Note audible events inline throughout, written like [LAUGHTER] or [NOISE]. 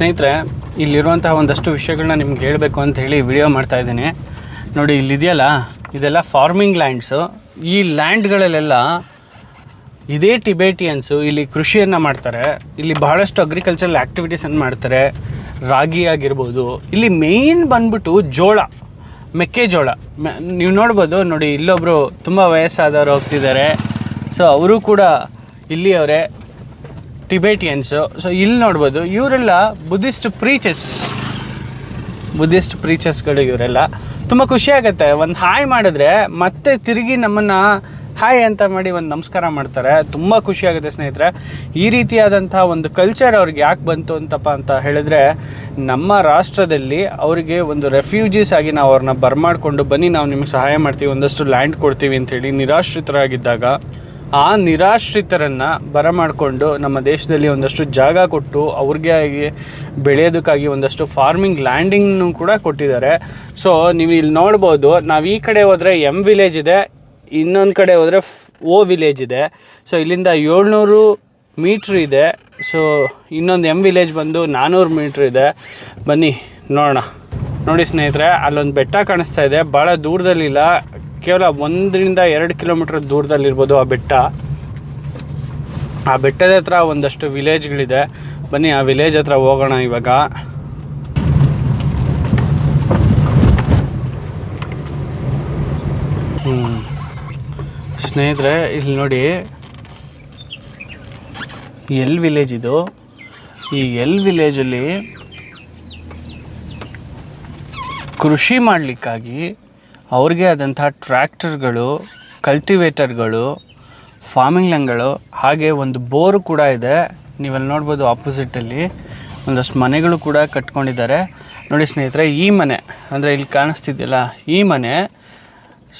ಸ್ನೇಹಿತರೆ, ಇಲ್ಲಿರುವಂತಹ ಒಂದಷ್ಟು ವಿಷಯಗಳನ್ನ ನಿಮ್ಗೆ ಹೇಳಬೇಕು ಅಂತ ಹೇಳಿ ವಿಡಿಯೋ ಮಾಡ್ತಾ ಇದ್ದೀನಿ. ನೋಡಿ, ಇಲ್ಲಿದೆಯಲ್ಲ, ಇದೆಲ್ಲ ಫಾರ್ಮಿಂಗ್ ಲ್ಯಾಂಡ್ಸು ಈ ಲ್ಯಾಂಡ್ಗಳಲ್ಲೆಲ್ಲ ಇದೇ ಟಿಬೇಟಿಯನ್ಸು ಇಲ್ಲಿ ಕೃಷಿಯನ್ನು ಮಾಡ್ತಾರೆ. ಇಲ್ಲಿ ಬಹಳಷ್ಟು ಅಗ್ರಿಕಲ್ಚರಲ್ ಆ್ಯಕ್ಟಿವಿಟೀಸನ್ನು ಮಾಡ್ತಾರೆ. ರಾಗಿ ಆಗಿರ್ಬೋದು. ಇಲ್ಲಿ ಮೇಯ್ನ್ ಬಂದ್ಬಿಟ್ಟು ಜೋಳ, ಮೆಕ್ಕೆಜೋಳ. ನೀವು ನೋಡ್ಬೋದು, ನೋಡಿ ಇಲ್ಲೊಬ್ಬರು ತುಂಬ ವಯಸ್ಸಾದವರು ಹೋಗ್ತಿದ್ದಾರೆ. ಸೊ ಅವರು ಕೂಡ ಇಲ್ಲಿಯವರೇ ಟಿಬೇಟಿಯನ್ಸು ಸೊ ಇಲ್ಲಿ ನೋಡ್ಬೋದು, ಇವರೆಲ್ಲ ಬುದ್ಧಿಸ್ಟ್ ಪ್ರೀಚಸ್ ಬುದ್ಧಿಸ್ಟ್ ಪ್ರೀಚಸ್ಗಳು ಇವರೆಲ್ಲ. ತುಂಬ ಖುಷಿ ಆಗುತ್ತೆ. ಒಂದು ಹಾಯ್ ಮಾಡಿದ್ರೆ ಮತ್ತೆ ತಿರುಗಿ ನಮ್ಮನ್ನು ಹಾಯ್ ಅಂತ ಮಾಡಿ ಒಂದು ನಮಸ್ಕಾರ ಮಾಡ್ತಾರೆ. ತುಂಬ ಖುಷಿ ಆಗುತ್ತೆ ಸ್ನೇಹಿತರೆ. ಈ ರೀತಿಯಾದಂಥ ಒಂದು ಕಲ್ಚರ್ ಅವ್ರಿಗೆ ಯಾಕೆ ಬಂತು ಅಂತಪ್ಪ ಅಂತ ಹೇಳಿದ್ರೆ, ನಮ್ಮ ರಾಷ್ಟ್ರದಲ್ಲಿ ಅವರಿಗೆ ಒಂದು ರೆಫ್ಯೂಜೀಸ್ ಆಗಿ ನಾವು ಅವ್ರನ್ನ ಬರ್ಮಾಡಿಕೊಂಡು ಬನ್ನಿ, ನಾವು ನಿಮಗೆ ಸಹಾಯ ಮಾಡ್ತೀವಿ, ಒಂದಷ್ಟು ಲ್ಯಾಂಡ್ ಕೊಡ್ತೀವಿ ಅಂತೇಳಿ ನಿರಾಶ್ರಿತರಾಗಿದ್ದಾಗ ಆ ನಿರಾಶ್ರಿತರನ್ನು ಬರಮಾಡಿಕೊಂಡು ನಮ್ಮ ದೇಶದಲ್ಲಿ ಒಂದಷ್ಟು ಜಾಗ ಕೊಟ್ಟು ಅವ್ರಿಗೆ ಆಗಿ ಬೆಳೆಯೋದಕ್ಕಾಗಿ ಒಂದಷ್ಟು ಫಾರ್ಮಿಂಗ್ ಲ್ಯಾಂಡಿಂಗ್ನು ಕೂಡ ಕೊಟ್ಟಿದ್ದಾರೆ. ಸೊ ನೀವು ಇಲ್ಲಿ ನೋಡ್ಬೋದು, ನಾವು ಈ ಕಡೆ ಹೋದರೆ ಎಂ ವಿಲೇಜ್ ಇದೆ, ಇನ್ನೊಂದು ಕಡೆ ಹೋದರೆ ಓ ವಿಲೇಜ್ ಇದೆ. ಸೊ ಇಲ್ಲಿಂದ ಏಳ್ನೂರು ಮೀಟ್ರ್ ಇದೆ. ಸೊ ಇನ್ನೊಂದು ಎಂ ವಿಲೇಜ್ ಬಂದು ನಾನ್ನೂರು ಮೀಟ್ರ್ ಇದೆ. ಬನ್ನಿ, ನೋಡೋಣ. ನೋಡಿ ಸ್ನೇಹಿತರೆ, ಅಲ್ಲೊಂದು ಬೆಟ್ಟ ಕಾಣಿಸ್ತಾ ಇದೆ. ಭಾಳ ದೂರದಲ್ಲಿಲ್ಲ. ಕೇವಲ ಒಂದರಿಂದ ಎರಡು ಕಿಲೋಮೀಟ್ರ್ ದೂರದಲ್ಲಿರ್ಬೋದು ಆ ಬೆಟ್ಟ. ಆ ಬೆಟ್ಟದ ಹತ್ರ ಒಂದಷ್ಟು ವಿಲೇಜ್ಗಳಿದೆ. ಬನ್ನಿ, ಆ ವಿಲೇಜ್ ಹತ್ರ ಹೋಗೋಣ ಇವಾಗ. ಸ್ನೇಹಿತರೆ, ಇಲ್ಲಿ ನೋಡಿ. ಎಲ್ ವಿಲೇಜ್ ಇದು. ಈ ಎಲ್ ವಿಲೇಜಲ್ಲಿ ಕೃಷಿ ಮಾಡಲಿಕ್ಕಾಗಿ ಅವ್ರಿಗೆ ಆದಂಥ ಟ್ರ್ಯಾಕ್ಟರ್ಗಳು, ಕಲ್ಟಿವೇಟರ್ಗಳು, ಫಾರ್ಮಿಂಗ್ ಲ್ಯಾಂಡ್ಗಳು, ಹಾಗೆ ಒಂದು ಬೋರು ಕೂಡ ಇದೆ. ನೀವಲ್ಲಿ ನೋಡ್ಬೋದು ಆಪೋಸಿಟಲ್ಲಿ ಒಂದಷ್ಟು ಮನೆಗಳು ಕೂಡ ಕಟ್ಕೊಂಡಿದ್ದಾರೆ. ನೋಡಿ ಸ್ನೇಹಿತರೆ, ಈ ಮನೆ, ಅಂದರೆ ಇಲ್ಲಿ ಕಾಣಿಸ್ತಿದೆಯಲ್ಲ, ಈ ಮನೆ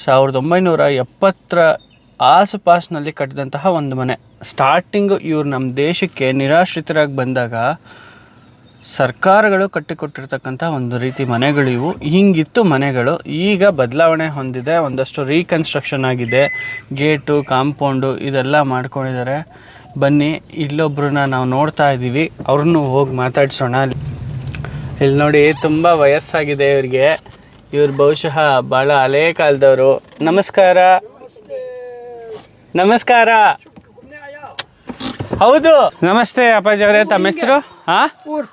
ಸಾವಿರದ ಒಂಬೈನೂರ ಎಪ್ಪತ್ತರ ಆಸುಪಾಸಿನಲ್ಲಿ ಕಟ್ಟಿದಂತಹ ಒಂದು ಮನೆ. ಸ್ಟಾರ್ಟಿಂಗು ಇವ್ರು ನಮ್ಮ ದೇಶಕ್ಕೆ ನಿರಾಶ್ರಿತರಾಗಿ ಬಂದಾಗ ಸರ್ಕಾರಗಳು ಕಟ್ಟಿಕೊಟ್ಟಿರ್ತಕ್ಕಂಥ ಒಂದು ರೀತಿ ಮನೆಗಳು ಇವು. ಹಿಂಗಿತ್ತು ಮನೆಗಳು. ಈಗ ಬದಲಾವಣೆ ಹೊಂದಿದೆ. ಒಂದಷ್ಟು ರೀಕನ್ಸ್ಟ್ರಕ್ಷನ್ ಆಗಿದೆ. ಗೇಟು, ಕಾಂಪೌಂಡು ಇದೆಲ್ಲ ಮಾಡ್ಕೊಂಡಿದ್ದಾರೆ. ಬನ್ನಿ, ಇಲ್ಲೊಬ್ರನ್ನ ನಾವು ನೋಡ್ತಾ ಇದ್ದೀವಿ. ಅವ್ರನ್ನೂ ಹೋಗಿ ಮಾತಾಡ್ಸೋಣ. ಇಲ್ಲಿ ನೋಡಿ, ತುಂಬ ವಯಸ್ಸಾಗಿದೆ ಇವ್ರಿಗೆ. ಇವ್ರು ಬಹುಶಃ ಭಾಳ ಹಳೆ ಕಾಲದವರು. ನಮಸ್ಕಾರ. ನಮಸ್ಕಾರ. ಹೌದು. ನಮಸ್ತೆ ಅಪ್ಪಾಜಿ ಅವರೇ, ತಮ್ಮ ಹೆಸರು? ಹಾಂ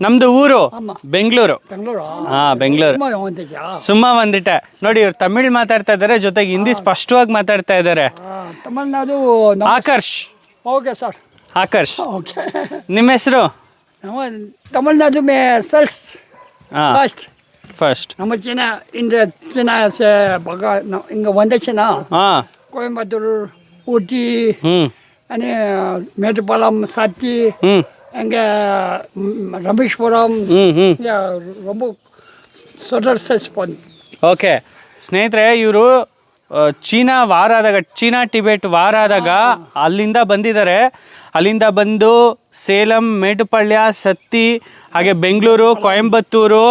ನಮ್ದು ಊರು ಬೆಂಗಳೂರು. ಬೆಂಗಳೂರು? ಹಾ ಬೆಂಗಳೂರು. ಸುಮ್ಮ ಬಂದಿಟ್ಟೆ ನೋಡಿ ಇವ್ರು ತಮಿಳ್ ಮಾತಾಡ್ತಾ ಇದ್ದಾರೆ ಜೊತೆಗೆ ಹಿಂದಿ ಸ್ಪಷ್ಟವಾಗಿ ಮಾತಾಡ್ತಾ ಇದ್ದಾರೆ Tamil Nadu Akarsh. Okay sir. Akarsh. Okay. ನಿಮ್ಮ ಹೆಸರು? ನಾವು ತಮಿಳ್ನಾಡು ಮೇ ಸರ್ಸ್ ಹಾಂ. ಫಸ್ಟ್. ಫಸ್ಟ್. ನಮ್ಮ ಚೀನಾ ಇಂದ ಚೀನಾ ಬಗ ಹಿಂಗೆ ಒಂದೇ ಚೀನಾ ಹಾಂ. ಕೋಯಂಬತ್ತೂರು ಊಟಿ ಹ್ಮ್. आणि मेटपालम ಹ್ಞೂ எங்கே ரமேஷ்புரம் ಹ್ಞೂ ಹ್ಞೂ இங்கே ரொம்ப சொடர் சைஸ் பண்ணி ಓಕೆ ಸ್ನೇಹಿತರೆ ಇವರು ಚೀನಾ ವಾರ ಆದಾಗ ಚೀನಾ ಟಿಬೆಟ್ ವಾರ ಆದಾಗ ಅಲ್ಲಿಂದ ಬಂದಿದ್ದಾರೆ. ಅಲ್ಲಿಂದ ಬಂದು ಸೇಲಂ ಮೇಟುಪಳ್ಯ ಸತ್ತಿ ಹಾಗೆ ಬೆಂಗಳೂರು ಕೊಯಂಬತ್ತೂರು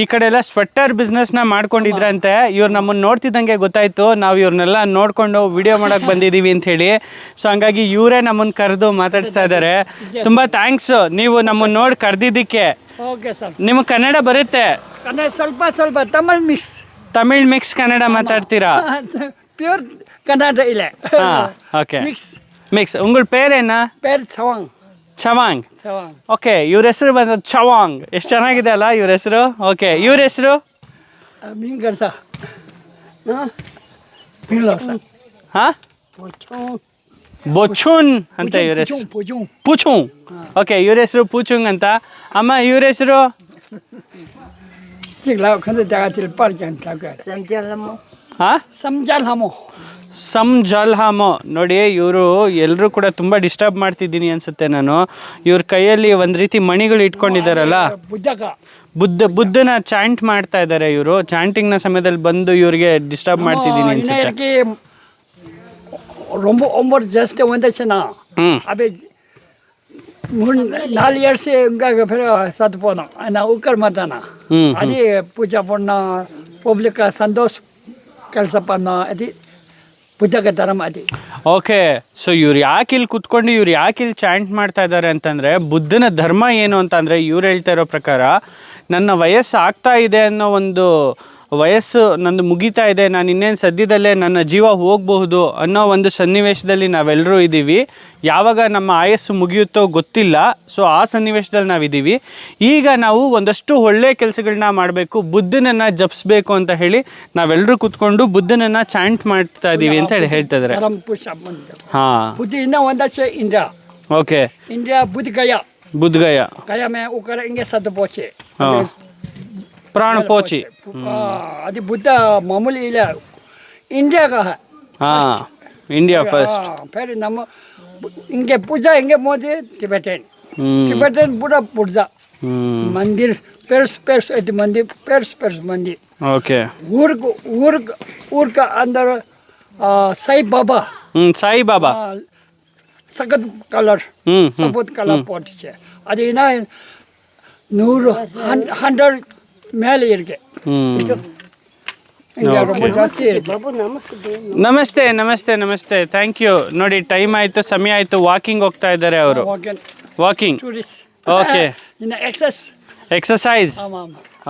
ಈ ಕಡೆ ಎಲ್ಲ ಸ್ವೆಟರ್ ಬಿಸ್ನೆಸ್ನ ಮಾಡ್ಕೊಂಡಿದ್ರಂತೆ. ಇವ್ರು ನಮ್ಮನ್ನು ನೋಡ್ತಿದ್ದಂಗೆ ಗೊತ್ತಾಯ್ತು. ನಾವು ಇವ್ರನ್ನೆಲ್ಲ ನೋಡ್ಕೊಂಡು ವಿಡಿಯೋ ಮಾಡೋಕೆ [LAUGHS] ಬಂದಿದ್ದೀವಿ ಅಂತ ಹೇಳಿ. ಸೊ ಹಂಗಾಗಿ ಇವರೇ ನಮ್ಮನ್ನು ಕರೆದು ಮಾತಾಡಿಸ್ತಾ ಇದ್ದಾರೆ ತುಂಬ ಥ್ಯಾಂಕ್ಸ್ ನೀವು ನಮ್ಮನ್ನು ನೋಡಿ ಕರೆದಿದ್ದಕ್ಕೆ. ನಿಮಗೆ ಕನ್ನಡ ಬರುತ್ತೆ. ಸ್ವಲ್ಪ ಸ್ವಲ್ಪ ತಮಿಳ್ ಮಿಕ್ಸ್ ತಮಿಳ್ ಮಿಕ್ಸ್ ಕನ್ನಡ ಮಾತಾಡ್ತೀರಾ [LAUGHS] ಪ್ಯೂರ್ ಕನ್ನಡ ಇಲ್ಲ ಹಾ ಓಕೆ ಮಿಕ್ಸ್ ಮಿಕ್ಸ್ ಉಂಗಳ ಪೇರೇನ பேர் சவாங் ಚವಾಂಗ್ சவாங் ಓಕೆ ಇವ್ರ ಹೆಸರು ಬಂದ ಚವಾಂಗ್ ಎಷ್ಟು ಚೆನ್ನಾಗಿದೆ ಅಲ್ಲ ಇವ್ರ ಹೆಸರು ಓಕೆ ಇವ್ರ ಹೆಸರು மீன் கருசா மீன் லோசா ಹಾ போச்சோம் ಬೊಚುನ್ ಅಂತ ಇವ್ರ ಹೆಸರು போச்சும் போச்சும் ಪೂಚುಂಗ್ ಓಕೆ ಇವ್ರ ಹೆಸರು ಪೂಚುಂಗ್ ಅಂತ ಅಮ್ಮ ಇವ್ರ ಹೆಸರು Siglaw kan jaga tilpar jangan tagar. ನೋಡಿ ಇವರು ಎಲ್ಲರೂ ಕೂಡ ತುಂಬ ಡಿಸ್ಟರ್ಬ್ ಮಾಡ್ತಿದ್ದೀನಿ ಅನ್ಸುತ್ತೆ ನಾನು. ಇವ್ರ ಕೈಯಲ್ಲಿ ಒಂದು ರೀತಿ ಮಣಿಗಳು ಇಟ್ಕೊಂಡಿದ್ದಾರಲ್ಲ ಬುದ್ಧಕ. ಬುದ್ಧ ಬುದ್ಧನ ಚಾಂಟ್ ಮಾಡ್ತಾ ಇದ್ದಾರೆ ಇವರು. ಚಾಂಟಿಂಗ್ನ ಸಮಯದಲ್ಲಿ ಬಂದು ಇವ್ರಿಗೆ ಡಿಸ್ಟರ್ಬ್ ಮಾಡ್ತಿದ್ದೀನಿ ಅನ್ಸುತ್ತೆ. ಒಂಬತ್ತು ki ಒಂದೇ ಚೆನ್ನ ಹ್ಞೂ నాలుగు ఇయర్స్ ఇంకా సత్తుపోదాం ఆయన ఉక్కర్ మతాన అది పూజ పొన్న పబ్లిక్ సంతోష్ ಕೆಲಸ ಪನ್ನ ಅದಿ ಬುದ್ಧಗ ಧರ್ಮ ಓಕೆ ಸೊ ಇವ್ರು ಯಾಕೆ ಇಲ್ಲಿ ಕುತ್ಕೊಂಡು ಇವ್ರು ಯಾಕೆ ಇಲ್ಲಿ ಚಾಂಟ್ ಮಾಡ್ತಾ ಇದ್ದಾರೆ ಅಂತಂದರೆ ಬುದ್ಧನ ಧರ್ಮ ಏನು ಅಂತಂದರೆ ಇವ್ರು ಹೇಳ್ತಾ ಇರೋ ಪ್ರಕಾರ ನನ್ನ ವಯಸ್ಸು ಆಗ್ತಾ ಇದೆ ಅನ್ನೋ ಒಂದು ವಯಸ್ಸು ನಂದು ಮುಗೀತಾ ಇದೆ ನಾನು ಇನ್ನೇನು ಸದ್ಯದಲ್ಲೇ ನನ್ನ ಜೀವ ಹೋಗಬಹುದು ಅನ್ನೋ ಒಂದು ಸನ್ನಿವೇಶದಲ್ಲಿ ನಾವೆಲ್ಲರೂ ಇದ್ದೀವಿ ಯಾವಾಗ ನಮ್ಮ ಆಯಸ್ಸು ಮುಗಿಯುತ್ತೋ ಗೊತ್ತಿಲ್ಲ ಸೊ ಆ ಸನ್ನಿವೇಶದಲ್ಲಿ ನಾವಿದ್ದೀವಿ ಈಗ ನಾವು ಒಂದಷ್ಟು ಒಳ್ಳೆಯ ಕೆಲಸಗಳನ್ನ ಮಾಡಬೇಕು ಬುದ್ಧನನ್ನು ಜಪಿಸ್ಬೇಕು ಅಂತ ಹೇಳಿ ನಾವೆಲ್ಲರೂ ಕೂತ್ಕೊಂಡು ಬುದ್ಧನನ್ನು ಚಾಂಟ್ ಮಾಡ್ತಾ ಇದ್ದೀವಿ ಅಂತ ಹೇಳಿ ಹೇಳ್ತಾ ಇದ್ದಾರೆ ಓಕೆ. ಬುದ್ಧಗಯ. ಬುದ್ಧಗಯ ಪ್ರಾಣ ಪೋಚಿ ಅದು ಬುದ್ಧ ಮಾಮೂಲಿ ಇಲ್ಲ ಇಂಡಿಯಾಗ ಹಾಂ ಇಂಡಿಯಾ ಫಸ್ಟ್ ಬೇರೆ ನಮ್ಮ ಹಿಂಗೆ ಪೂಜಾ ಹಿಂಗೆ ಮೋದಿ ಟಿಬೆಟನ್ ಟಿಬೆಟನ್ ಬುಡ ಬುಡ್ದ ಮಂದಿರ್ ಪೆರ್ಸ್ ಪೆರ್ಸ್ ಐತಿ ಮಂದಿ ಪೆರ್ಸ್ ಪೆರ್ಸ್ ಮಂದಿ ಓಕೆ ಊರ್ಗ್ ಊರ್ಗ್ ಊರ್ಗ ಅಂದರ ಸಾಯಿ ಬಾಬಾ ಸಾಯಿ ಬಾಬಾ ಸಖತ್ ಕಲರ್ ಸಬೂತ್ ಕಲರ್ ಪೋಟ್ ಅದು ಇನ್ನ ನೂರು ಹಂಡ್ರೆಡ್ ಮೇಲೆ ಇಳಿಕೆ ನಮಸ್ತೆ ನಮಸ್ತೆ. ನಮಸ್ತೆ ಥ್ಯಾಂಕ್ ಯು ನೋಡಿ ಟೈಮ್ ಆಯಿತು ಸಮಯ ಆಯ್ತು. ವಾಕಿಂಗ್ ಹೋಗ್ತಾ ಇದ್ದಾರೆ ಅವರು. Walking okay exercise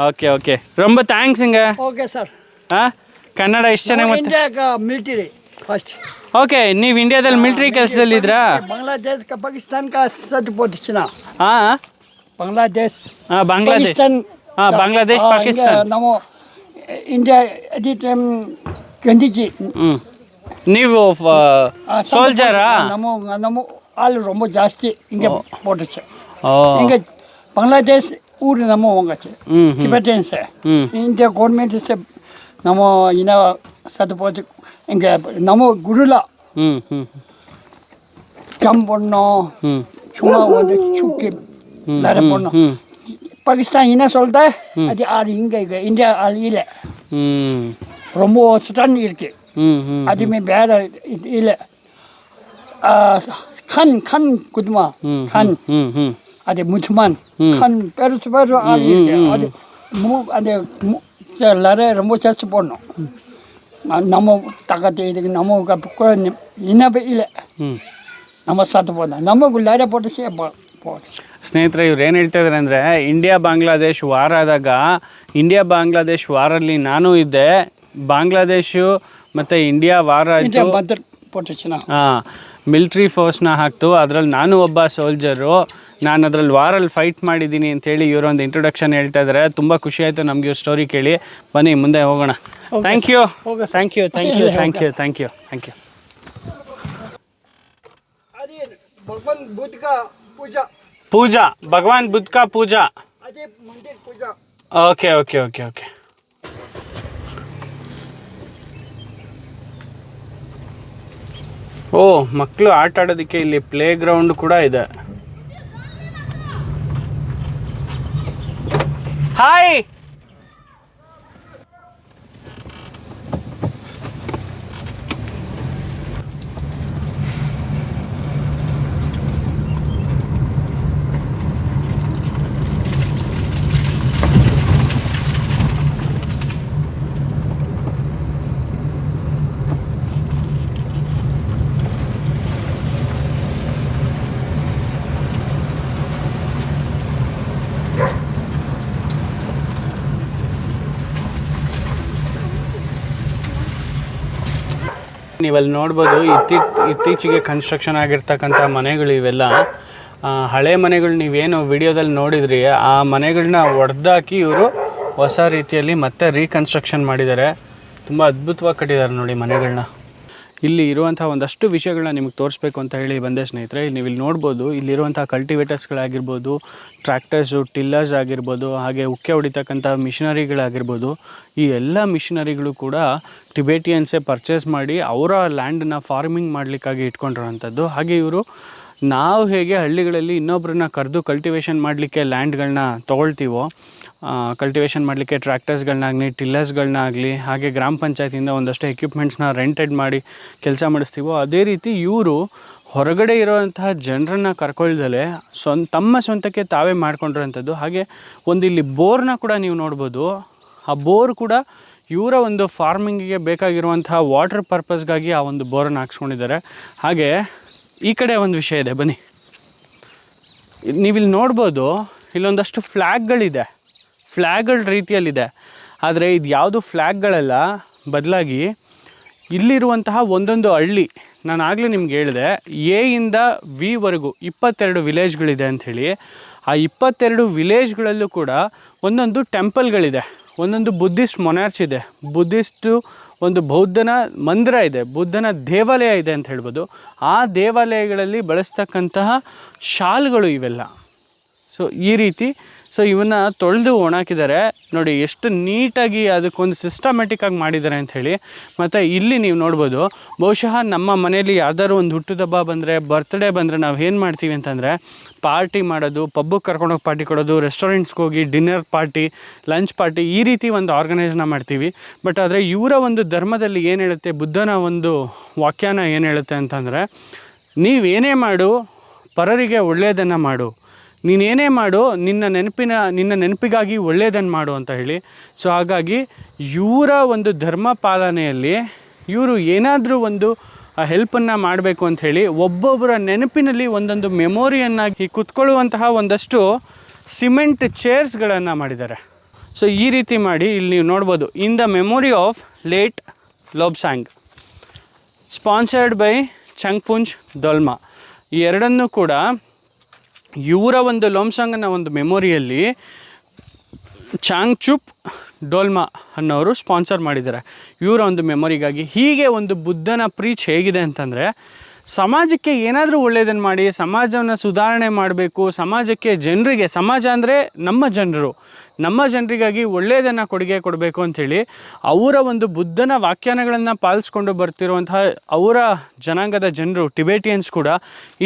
okay okay ರೊಂಬ thanks ಹಿಂಗ. ಓಕೆ ಸರ್ ಹಾಂ? ಕನ್ನಡ ಇಷ್ಟು ಚೆನ್ನಾಗಿ ಮತ್ತೆ ಫಸ್ಟ್ ಓಕೆ ನೀವು ಇಂಡಿಯಾದಲ್ಲಿ ಮಿಲ್ಟ್ರಿ ಕೆಲಸದಲ್ಲಿ ಇದ್ರಾ ಬಾಂಗ್ಲಾದೇಶ ಪಾಕಿಸ್ತಾನ ಕಾ ಸಟ್ ಹಾ? ಬಾಂಗ್ಲಾದೇಶ ಹಾ ಬಾಂಗ್ಲಾದೇಶ ಬಾಂಗ್ಲಾದೇಶ ಪಾಕಿಸ್ತಾನ. ನಾವು ಇಂಡಿಯಾ ಅಟ್ ಟೈಮ್ ಗಂಧಿಜಿ. ನೀವು ಸೋಲ್ಜರಾ? ನಮ್ಮ ನಮ್ಮ ಆಳು ರೊಂಬ ಜಾಸ್ತಿ ಹಿಂಗೆ போட்டுச்சு இங்க பங்களாதேஷ் ஊர் நம்ம வாங்கச்சு டிபெட்டன்ஸ் இந்தியா கவர்மெண்ட்ஸ் நம்ம இன சத்து போச்சு இங்கே நம்ம குருலா ஜம்ப் பண்ணோம் சும்மா வந்து சுக்கி நிறைய பண்ணோம் ಪಾಕಿಸ್ತಾನ ಏನೇ ಸೊಲ್ದ ಅದು ಆರು ಹಿಂಗೆ ಈಗ ಇಂಡಿಯಾ ಅಲ್ಲಿ ಇಲ್ಲ ರೊಂಬ ಸ್ಟನ್ ಇರ್ಕೆ ಅದುಮೇ ಬೇಡ ಇಲ್ಲ ಖನ್ ಖನ್ ಕುದ್ಮ ಖನ್ ಅದೇ ಮುಸ್ಮಾನ್ ಖನ್ ಪೆರಸು ಪೆರು ಆರು ಇರ್ಕೆ ಅದು ಮೂ ಅದೇ ಲರೆ ರೊಂಬ ಚಚ್ಚು ಪೊಣ್ಣು ನಮ್ಮ ತಾಕತ್ತೆ ಇದಕ್ಕೆ ನಮ್ಮ ಇನ್ನಬ ಇಲ್ಲ ನಮ್ಮ ಸತ್ತು ಪೋದ ನಮಗೂ ಲರೆ ಪೋಟ ಸೇಪ ಪೋಟ ಸ್ನೇಹಿತರೆ ಇವ್ರು ಏನು ಹೇಳ್ತಾ ಇದ್ದಾರೆ ಅಂದರೆ ಇಂಡಿಯಾ ಬಾಂಗ್ಲಾದೇಶ್ ವಾರ ಆದಾಗ ಇಂಡಿಯಾ ಬಾಂಗ್ಲಾದೇಶ್ ವಾರಲ್ಲಿ ನಾನು ಇದ್ದೆ. ಬಾಂಗ್ಲಾದೇಶು ಮತ್ತು ಇಂಡಿಯಾ ವಾರ ಹಾಂ ಮಿಲ್ಟ್ರಿ ಫೋರ್ಸ್ನ ಹಾಕ್ತು. ಅದರಲ್ಲಿ ನಾನು ಒಬ್ಬ ಸೋಲ್ಜರು. ನಾನು ಅದರಲ್ಲಿ ವಾರಲ್ಲಿ ಫೈಟ್ ಮಾಡಿದ್ದೀನಿ ಅಂತೇಳಿ ಇವರೊಂದು ಇಂಟ್ರೊಡಕ್ಷನ್ ಹೇಳ್ತಾ ಇದ್ದಾರೆ ತುಂಬ ಖುಷಿ ಆಯಿತು ನಮಗೆ ಇವ್ರ ಸ್ಟೋರಿ ಕೇಳಿ. ಬನ್ನಿ ಮುಂದೆ ಹೋಗೋಣ. Thank you thank you thank you thank you thank you thank you ಭಗವಾನ್ ಭೂತಿಕ ಪೂಜಾ. अरे भगवान बुद्ध का पूजा ಪೂಜಾ ಭಗವಾನ್ ಬುದ್ಧ ಕಾ ಪೂಜಾ अरे मंदिर पूजा ಓಕೆ ಓಕೆ ಓಕೆ ಓಕೆ ಓ ಮಕ್ಕಳು ಆಟ ಆಡೋದಕ್ಕೆ ಇಲ್ಲಿ ಪ್ಲೇ ಗ್ರೌಂಡ್ ಕೂಡ ಇದೆ ಹಾಯ್ ನೀವಲ್ಲಿ ನೋಡ್ಬೋದು, ಇತ್ತೀ, ಇತ್ತೀಚೆಗೆ ಕನ್ಸ್ಟ್ರಕ್ಷನ್ ಆಗಿರ್ತಕ್ಕಂಥ ಮನೆಗಳು ಇವೆಲ್ಲ. ಹಳೆ ಮನೆಗಳು ನೀವೇನು ವಿಡಿಯೋದಲ್ಲಿ ನೋಡಿದ್ರಿ, ಆ ಮನೆಗಳನ್ನ ಒಡೆದಾಕಿ ಇವರು ಹೊಸ ರೀತಿಯಲ್ಲಿ ಮತ್ತೆ ರೀಕನ್ಸ್ಟ್ರಕ್ಷನ್ ಮಾಡಿದ್ದಾರೆ. ತುಂಬ ಅದ್ಭುತವಾಗಿ ಕಟ್ಟಿದ್ದಾರೆ ನೋಡಿ ಮನೆಗಳನ್ನ ಇಲ್ಲಿ ಇರುವಂಥ ಒಂದಷ್ಟು ವಿಷಯಗಳನ್ನ ನಿಮಗೆ ತೋರಿಸ್ಬೇಕು ಅಂತ ಹೇಳಿ ಬಂದೆ ಸ್ನೇಹಿತರೆ. ಇಲ್ಲಿ ನೀವು ಇಲ್ಲಿ ನೋಡ್ಬೋದು ಇಲ್ಲಿರುವಂಥ ಕಲ್ಟಿವೇಟರ್ಸ್ಗಳಾಗಿರ್ಬೋದು ಟ್ರ್ಯಾಕ್ಟರ್ಸು ಟಿಲ್ಲರ್ಸ್ ಆಗಿರ್ಬೋದು, ಹಾಗೆ ಉಕ್ಕೆ ಹೊಡಿತಕ್ಕಂಥ ಮಿಷನರಿಗಳಾಗಿರ್ಬೋದು ಈ ಎಲ್ಲ ಮಿಷನರಿಗಳು ಕೂಡ ಟಿಬೇಟಿಯನ್ಸೇ ಪರ್ಚೇಸ್ ಮಾಡಿ ಅವರ ಲ್ಯಾಂಡನ್ನ ಫಾರ್ಮಿಂಗ್ ಮಾಡಲಿಕ್ಕಾಗಿ ಇಟ್ಕೊಂಡಿರೋವಂಥದ್ದು. ಹಾಗೆ ಇವರು ನಾವು ಹೇಗೆ ಹಳ್ಳಿಗಳಲ್ಲಿ ಇನ್ನೊಬ್ಬರನ್ನ ಕರೆದು ಕಲ್ಟಿವೇಷನ್ ಮಾಡಲಿಕ್ಕೆ ಲ್ಯಾಂಡ್ಗಳನ್ನ ತೊಗೊಳ್ತೀವೋ ಕಲ್ಟಿವೇಷನ್ ಮಾಡಲಿಕ್ಕೆ ಟ್ರ್ಯಾಕ್ಟರ್ಸ್ಗಳನ್ನಾಗಲಿ ಟಿಲ್ಲರ್ಸ್ಗಳನ್ನಾಗಲಿ ಹಾಗೆ ಗ್ರಾಮ ಪಂಚಾಯತಿಯಿಂದ ಒಂದಷ್ಟು ಎಕ್ವಿಪ್ಮೆಂಟ್ಸ್ನ ರೆಂಟೆಡ್ ಮಾಡಿ ಕೆಲಸ ಮಾಡಿಸ್ತೀವೋ, ಅದೇ ರೀತಿ ಇವರು ಹೊರಗಡೆ ಇರುವಂತಹ ಜನರನ್ನ ಕರ್ಕೊಳ್ದಲೆ ಸ್ವಂತ ತಮ್ಮ ಸ್ವಂತಕ್ಕೆ ತಾವೇ ಮಾಡ್ಕೊಂಡಿರೋಂಥದ್ದು. ಹಾಗೆ ಒಂದು ಇಲ್ಲಿ ಬೋರ್ನ ಕೂಡ ನೀವು ನೋಡ್ಬೋದು. ಆ ಬೋರ್ ಕೂಡ ಇವರ ಒಂದು ಫಾರ್ಮಿಂಗಿಗೆ ಬೇಕಾಗಿರುವಂತಹ ವಾಟರ್ ಪರ್ಪಸ್ಗಾಗಿ ಆ ಒಂದು ಬೋರನ್ನು ಹಾಕ್ಸ್ಕೊಂಡಿದ್ದಾರೆ. ಹಾಗೆ ಈ ಕಡೆ ಒಂದು ವಿಷಯ ಇದೆ, ಬನ್ನಿ. ನೀವಿಲ್ಲಿ ನೋಡ್ಬೋದು, ಇಲ್ಲೊಂದಷ್ಟು ಫ್ಲ್ಯಾಗ್ಗಳಿದೆ ಫ್ಲ್ಯಾಗ್ಗಳ ರೀತಿಯಲ್ಲಿದೆ. ಆದರೆ ಇದು ಯಾವುದು ಫ್ಲ್ಯಾಗ್ಗಳೆಲ್ಲ ಬದಲಾಗಿ ಇಲ್ಲಿರುವಂತಹ ಒಂದೊಂದು ಹಳ್ಳಿ, ನಾನು ಆಗಲೇ ನಿಮ್ಗೆ ಹೇಳಿದೆ, ಎ ಇಂದ ವಿವರೆಗೂ ಇಪ್ಪತ್ತೆರಡು ವಿಲೇಜ್ಗಳಿದೆ ಅಂಥೇಳಿ ಆ ಇಪ್ಪತ್ತೆರಡು ವಿಲೇಜ್ಗಳಲ್ಲೂ ಕೂಡ ಒಂದೊಂದು ಟೆಂಪಲ್ಗಳಿದೆ. ಒಂದೊಂದು ಬುದ್ಧಿಸ್ಟ್ ಮೊನಾರ್ಚ್ ಇದೆ. ಬುದ್ಧಿಸ್ಟು ಒಂದು ಬೌದ್ಧನ ಮಂದಿರ ಇದೆ, ಬುದ್ಧನ ದೇವಾಲಯ ಇದೆ ಅಂತ ಹೇಳ್ಬೋದು. ಆ ದೇವಾಲಯಗಳಲ್ಲಿ ಬಳಸ್ತಕ್ಕಂತಹ ಶಾಲ್ಗಳು ಇವೆಲ್ಲ. ಸೊ ಈ ರೀತಿ ಸೊ ಇವನ್ನ ತೊಳೆದು ಒಣಾಕಿದ್ದಾರೆ ನೋಡಿ ಎಷ್ಟು ನೀಟಾಗಿ ಅದಕ್ಕೊಂದು ಸಿಸ್ಟಮೆಟಿಕ್ ಆಗಿ ಮಾಡಿದ್ದಾರೆ ಅಂತ ಹೇಳಿ, ಮತ್ತು ಇಲ್ಲಿ ನೀವು ನೋಡ್ಬೋದು, ಬಹುಶಃ ನಮ್ಮ ಮನೆಯಲ್ಲಿ ಯಾವ್ದಾದ್ರು ಒಂದು ಹುಟ್ಟುದಬ್ಬ ಬಂದರೆ ಬರ್ತ್ಡೇ ಬಂದರೆ ನಾವು ಏನು ಮಾಡ್ತೀವಿ ಅಂತಂದರೆ ಪಾರ್ಟಿ ಮಾಡೋದು ಪಬ್ಬಿಗೆ ಕರ್ಕೊಂಡೋಗಿ ಪಾರ್ಟಿ ಕೊಡೋದು ರೆಸ್ಟೋರೆಂಟ್ಸ್ಗೆ ಹೋಗಿ ಡಿನ್ನರ್ ಪಾರ್ಟಿ ಲಂಚ್ ಪಾರ್ಟಿ ಈ ರೀತಿ ಒಂದು ಆರ್ಗನೈಸ್ನ ಮಾಡ್ತೀವಿ. ಬಟ್ ಆದರೆ ಇವರ ಒಂದು ಧರ್ಮದಲ್ಲಿ ಏನು ಹೇಳುತ್ತೆ, ಬುದ್ಧನ ಒಂದು ವಾಕ್ಯಾನ ಏನು ಹೇಳುತ್ತೆ ಅಂತಂದರೆ ನೀವೇನೇ ಮಾಡು, ಪರರಿಗೆ ಒಳ್ಳೆಯದನ್ನು ಮಾಡು. ನೀನೇನೇ ಮಾಡು, ನಿನ್ನ ನೆನಪಿನ, ನಿನ್ನ ನೆನಪಿಗಾಗಿ ಒಳ್ಳೆಯದನ್ನು ಮಾಡು ಅಂತ ಹೇಳಿ. ಸೊ ಹಾಗಾಗಿ ಇವರ ಒಂದು ಧರ್ಮ ಪಾಲನೆಯಲ್ಲಿ ಇವರು ಏನಾದರೂ ಒಂದು ಹೆಲ್ಪನ್ನು ಮಾಡಬೇಕು ಅಂತ ಹೇಳಿ ಒಬ್ಬೊಬ್ಬರ ನೆನಪಿನಲ್ಲಿ ಒಂದೊಂದು ಮೆಮೊರಿಯನ್ನಾಗಿ ಕುತ್ಕೊಳ್ಳುವಂತಹ ಒಂದಷ್ಟು ಸಿಮೆಂಟ್ ಚೇರ್ಸ್ಗಳನ್ನು ಮಾಡಿದ್ದಾರೆ. ಸೊ ಈ ರೀತಿ ಮಾಡಿ ಇಲ್ಲಿ ನೀವು ನೋಡ್ಬೋದು. In the memory of late Lobsang sponsored by Changpunj Dolma ಈ ಎರಡನ್ನೂ ಕೂಡ ಇವರ ಒಂದು ಲೋಮ್ಸಾಂಗನ ಒಂದು ಮೆಮೊರಿಯಲ್ಲಿ ಚಾಂಗ್ಚುಪ್ ಡೋಲ್ಮಾ ಅನ್ನೋರು ಸ್ಪಾನ್ಸರ್ ಮಾಡಿದ್ದಾರೆ. ಇವರ ಒಂದು ಮೆಮೊರಿಗಾಗಿ ಹೀಗೆ ಒಂದು ಬುದ್ಧನ ಪ್ರೀಚ್ ಹೇಗಿದೆ ಅಂತಂದರೆ, ಸಮಾಜಕ್ಕೆ ಏನಾದರೂ ಒಳ್ಳೆಯದನ್ನು ಮಾಡಿ, ಸಮಾಜವನ್ನು ಸುಧಾರಣೆ ಮಾಡಬೇಕು, ಸಮಾಜಕ್ಕೆ ಜನರಿಗೆ, ಸಮಾಜ ಅಂದರೆ ನಮ್ಮ ಜನರು. ನಮ್ಮ ಜನರಿಗಾಗಿ ಒಳ್ಳೆಯದನ್ನು ಕೊಡುಗೆ ಕೊಡಬೇಕು ಅಂಥೇಳಿ ಅವರ ಒಂದು ಬುದ್ಧನ ವ್ಯಾಖ್ಯಾನಗಳನ್ನು ಪಾಲಿಸ್ಕೊಂಡು ಬರ್ತಿರುವಂತಹ ಅವರ ಜನಾಂಗದ ಜನರು, ಟಿಬೇಟಿಯನ್ಸ್ ಕೂಡ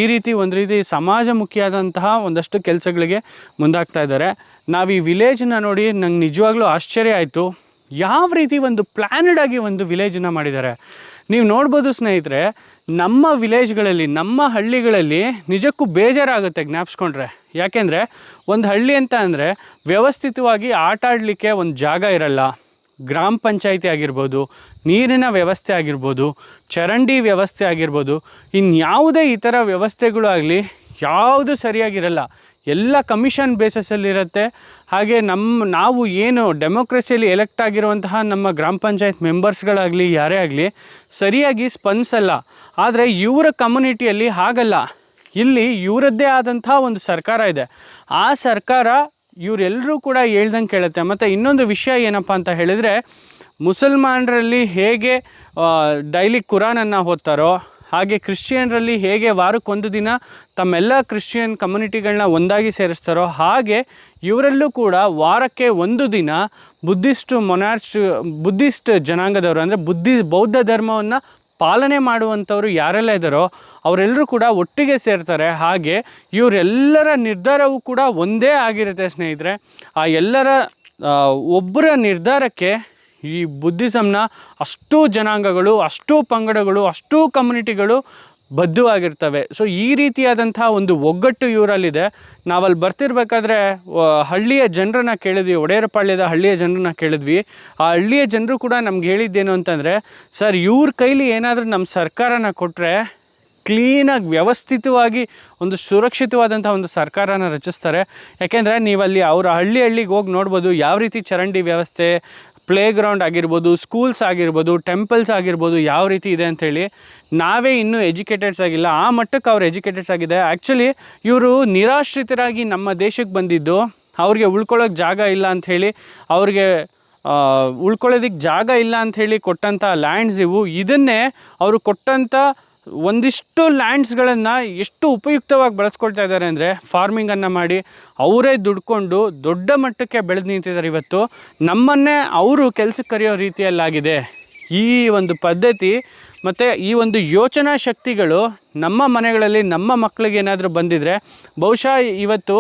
ಈ ರೀತಿ ಒಂದು ರೀತಿ ಸಮಾಜಮುಖಿಯಾದಂತಹ ಒಂದಷ್ಟು ಕೆಲಸಗಳಿಗೆ ಮುಂದಾಗ್ತಾ ಇದ್ದಾರೆ. ನಾವು ಈ ವಿಲೇಜನ್ನ ನೋಡಿ ನಂಗೆ ನಿಜವಾಗ್ಲೂ ಆಶ್ಚರ್ಯ ಆಯಿತು. ಯಾವ ರೀತಿ ಒಂದು ಪ್ಲ್ಯಾನಡ್ ಆಗಿ ಒಂದು ವಿಲೇಜನ್ನು ಮಾಡಿದ್ದಾರೆ. ನೀವು ನೋಡ್ಬೋದು ಸ್ನೇಹಿತರೆ, ನಮ್ಮ ವಿಲೇಜ್ಗಳಲ್ಲಿ ನಮ್ಮ ಹಳ್ಳಿಗಳಲ್ಲಿ ನಿಜಕ್ಕೂ ಬೇಜಾರಾಗುತ್ತೆ ಜ್ಞಾಪಿಸ್ಕೊಂಡ್ರೆ. ಯಾಕೆಂದರೆ ಒಂದು ಹಳ್ಳಿ ಅಂತ ಅಂದರೆ ವ್ಯವಸ್ಥಿತವಾಗಿ ಆಟ ಆಡಲಿಕ್ಕೆ ಒಂದು ಜಾಗ ಇರಲ್ಲ. ಗ್ರಾಮ ಪಂಚಾಯಿತಿ ಆಗಿರ್ಬೋದು, ನೀರಿನ ವ್ಯವಸ್ಥೆ ಆಗಿರ್ಬೋದು, ಚರಂಡಿ ವ್ಯವಸ್ಥೆ ಆಗಿರ್ಬೋದು ಇನ್ಯಾವುದೇ ಈ ಥರ ವ್ಯವಸ್ಥೆಗಳು ಆಗಲಿ ಯಾವುದು ಸರಿಯಾಗಿರಲ್ಲ. ಎಲ್ಲ ಕಮಿಷನ್ ಬೇಸಸಲ್ಲಿರುತ್ತೆ ಹಾಗೆ ನಮ್ಮ ನಾವು ಏನು ಡೆಮೋಕ್ರಸಿಯಲ್ಲಿ ಎಲೆಕ್ಟ್ ಆಗಿರುವಂತಹ ನಮ್ಮ ಗ್ರಾಮ ಪಂಚಾಯತ್ ಮೆಂಬರ್ಸ್ಗಳಾಗಲಿ, ಯಾರೇ ಆಗಲಿ, ಸರಿಯಾಗಿ ಸ್ಪಂದಿಸಲ್ಲ. ಆದರೆ ಇವರ ಕಮ್ಯುನಿಟಿಯಲ್ಲಿ ಹಾಗಲ್ಲ. ಇಲ್ಲಿ ಇವರದ್ದೇ ಆದಂಥ ಒಂದು ಸರ್ಕಾರ ಇದೆ. ಆ ಸರ್ಕಾರ ಇವರೆಲ್ಲರೂ ಕೂಡ ಹೇಳ್ದಂಗೆ ಕೇಳುತ್ತೆ. ಮತ್ತು ಇನ್ನೊಂದು ವಿಷಯ ಏನಪ್ಪ ಅಂತ ಹೇಳಿದರೆ, ಮುಸಲ್ಮಾನರಲ್ಲಿ ಹೇಗೆ ಡೈಲಿ ಕುರಾನನ್ನು ಓದ್ತಾರೋ, ಹಾಗೆ ಕ್ರಿಶ್ಚಿಯನ್ರಲ್ಲಿ ಹೇಗೆ ವಾರಕ್ಕೊಂದು ದಿನ ತಮ್ಮೆಲ್ಲ ಕ್ರಿಶ್ಚಿಯನ್ ಕಮ್ಯುನಿಟಿಗಳನ್ನ ಒಂದಾಗಿ ಸೇರಿಸ್ತಾರೋ, ಹಾಗೆ ಇವರಲ್ಲೂ ಕೂಡ ವಾರಕ್ಕೆ ಒಂದು ದಿನ ಬುದ್ಧಿಸ್ಟ್ ಮೊನಾರ್ಚ್, ಬುದ್ಧಿಸ್ಟ್ ಜನಾಂಗದವರು, ಅಂದರೆ ಬುದ್ಧಿ, ಬೌದ್ಧ ಧರ್ಮವನ್ನು ಪಾಲನೆ ಮಾಡುವಂಥವ್ರು ಯಾರೆಲ್ಲ ಇದ್ದಾರೋ ಅವರೆಲ್ಲರೂ ಕೂಡ ಒಟ್ಟಿಗೆ ಸೇರ್ತಾರೆ. ಹಾಗೆ ಇವರೆಲ್ಲರ ನಿರ್ಧಾರವೂ ಕೂಡ ಒಂದೇ ಆಗಿರುತ್ತೆ ಸ್ನೇಹಿತರೆ. ಆ ಎಲ್ಲರ ಒಬ್ಬರ ನಿರ್ಧಾರಕ್ಕೆ ಈ ಬುದ್ಧಿಸಮ್ನ ಅಷ್ಟು ಜನಾಂಗಗಳು, ಅಷ್ಟು ಪಂಗಡಗಳು, ಅಷ್ಟು ಕಮ್ಯುನಿಟಿಗಳು ಬದ್ಧವಾಗಿರ್ತವೆ ಸೊ ಈ ರೀತಿಯಾದಂಥ ಒಂದು ಒಗ್ಗಟ್ಟು ಇವರಲ್ಲಿದೆ. ನಾವಲ್ಲಿ ಬರ್ತಿರ್ಬೇಕಾದ್ರೆ ಹಳ್ಳಿಯ ಜನರನ್ನ ಕೇಳಿದ್ವಿ. ಒಡೆಯರಪಾಳ್ಯದ ಹಳ್ಳಿಯ ಜನರನ್ನ ಕೇಳಿದ್ವಿ. ಆ ಹಳ್ಳಿಯ ಜನರು ಕೂಡ ನಮ್ಗೆ ಹೇಳಿದ್ದೇನು ಅಂತಂದರೆ, ಸರ್, ಇವ್ರ ಕೈಲಿ ಏನಾದರೂ ನಮ್ಮ ಸರ್ಕಾರನ ಕೊಟ್ಟರೆ ಕ್ಲೀನಾಗಿ ವ್ಯವಸ್ಥಿತವಾಗಿ ಒಂದು ಸುರಕ್ಷಿತವಾದಂಥ ಒಂದು ಸರ್ಕಾರನ ರಚಿಸ್ತಾರೆ. ಯಾಕೆಂದರೆ, ನೀವಲ್ಲಿ ಅವರ ಹಳ್ಳಿ ಹಳ್ಳಿಗೆ ಹೋಗಿ ನೋಡ್ಬೋದು, ಯಾವ ರೀತಿ ಚರಂಡಿ ವ್ಯವಸ್ಥೆ ಪ್ಲೇ ಗ್ರೌಂಡ್ ಆಗಿರ್ಬೋದು, ಸ್ಕೂಲ್ಸ್ ಆಗಿರ್ಬೋದು, ಟೆಂಪಲ್ಸ್ ಆಗಿರ್ಬೋದು ಯಾವ ರೀತಿ ಇದೆ ಅಂಥೇಳಿ ನಾವೇ ಇನ್ನೂ ಎಜುಕೇಟೆಡ್ಸ್ ಆಗಿಲ್ಲ. ಆ ಮಟ್ಟಕ್ಕೆ ಅವ್ರು ಎಜುಕೇಟೆಡ್ಸ್ ಆಗಿದೆ. ಆ್ಯಕ್ಚುಲಿ ಇವರು ನಿರಾಶ್ರಿತರಾಗಿ ನಮ್ಮ ದೇಶಕ್ಕೆ ಬಂದಿದ್ದು ಅವ್ರಿಗೆ ಉಳ್ಕೊಳ್ಳೋಕೆ ಜಾಗ ಇಲ್ಲ ಅಂಥೇಳಿ ಅವ್ರಿಗೆ ಉಳ್ಕೊಳ್ಳೋದಕ್ಕೆ ಜಾಗ ಇಲ್ಲ ಅಂಥೇಳಿ ಕೊಟ್ಟಂಥ ಲ್ಯಾಂಡ್ಸ್ ಇವು. ಇದನ್ನೇ ಅವರು ಕೊಟ್ಟಂಥ ಒಂದಿಷ್ಟು ಲ್ಯಾಂಡ್ಸ್ಗಳನ್ನು ಎಷ್ಟು ಉಪಯುಕ್ತವಾಗಿ ಬಳಸ್ಕೊಳ್ತಾ ಇದ್ದಾರೆ ಅಂದರೆ ಫಾರ್ಮಿಂಗನ್ನು ಮಾಡಿ ಅವರೇ ದುಡ್ಕೊಂಡು ದೊಡ್ಡ ಮಟ್ಟಕ್ಕೆ ಬೆಳೆದು ನಿಂತಿದ್ದಾರೆ ಇವತ್ತು. ನಮ್ಮನ್ನೇ ಅವರು ಕೆಲಸಕ್ಕೆ ಕರೆಯೋ ರೀತಿಯಲ್ಲಾಗಿದೆ. ಈ ಒಂದು ಪದ್ಧತಿ ಮತ್ತು ಈ ಒಂದು ಯೋಚನಾ ಶಕ್ತಿಗಳು ನಮ್ಮ ಮನೆಗಳಲ್ಲಿ ನಮ್ಮ ಮಕ್ಕಳಿಗೆ ಏನಾದರೂ ಬಂದಿದ್ದರೆ ಬಹುಶಃ ಇವತ್ತು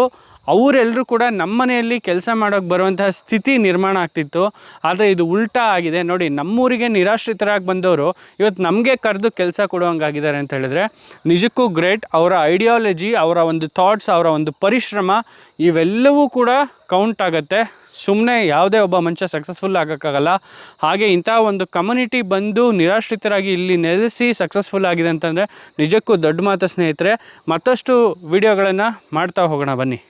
ಅವರೆಲ್ಲರೂ ಕೂಡ ನಮ್ಮ ಮನೆಯಲ್ಲಿ ಕೆಲಸ ಮಾಡೋಕ್ಕೆ ಬರುವಂತಹ ಸ್ಥಿತಿ ನಿರ್ಮಾಣ ಆಗ್ತಿತ್ತು. ಆದರೆ ಇದು ಉಲ್ಟಾ ಆಗಿದೆ. ನೋಡಿ, ನಮ್ಮೂರಿಗೆ ನಿರಾಶ್ರಿತರಾಗಿ ಬಂದವರು ಇವತ್ತು ನಮಗೆ ಕರೆದು ಕೆಲಸ ಕೊಡುವಂಗಾಗಿದ್ದಾರೆ ಅಂತ ಹೇಳಿದ್ರೆ, ನಿಜಕ್ಕೂ ಗ್ರೇಟ್. ಅವರ ಐಡಿಯಾಲಜಿ, ಅವರ ಒಂದು ಥಾಟ್ಸ್, ಅವರ ಒಂದು ಪರಿಶ್ರಮ, ಇವೆಲ್ಲವೂ ಕೂಡ ಕೌಂಟ್ ಆಗುತ್ತೆ. ಸುಮ್ಮನೆ ಯಾವುದೇ ಒಬ್ಬ ಮನುಷ್ಯ ಸಕ್ಸಸ್ಫುಲ್ ಆಗೋಕ್ಕಾಗಲ್ಲ. ಹಾಗೆ ಇಂಥ ಒಂದು ಕಮ್ಯುನಿಟಿ ಬಂದು ನಿರಾಶ್ರಿತರಾಗಿ ಇಲ್ಲಿ ನೆಲೆಸಿ ಸಕ್ಸಸ್ಫುಲ್ ಆಗಿದೆ ಅಂತಂದರೆ ನಿಜಕ್ಕೂ ದೊಡ್ಡ ಮಾತು ಸ್ನೇಹಿತರೆ. ಮತ್ತಷ್ಟು ವಿಡಿಯೋಗಳನ್ನು ಮಾಡ್ತಾ ಹೋಗೋಣ ಬನ್ನಿ.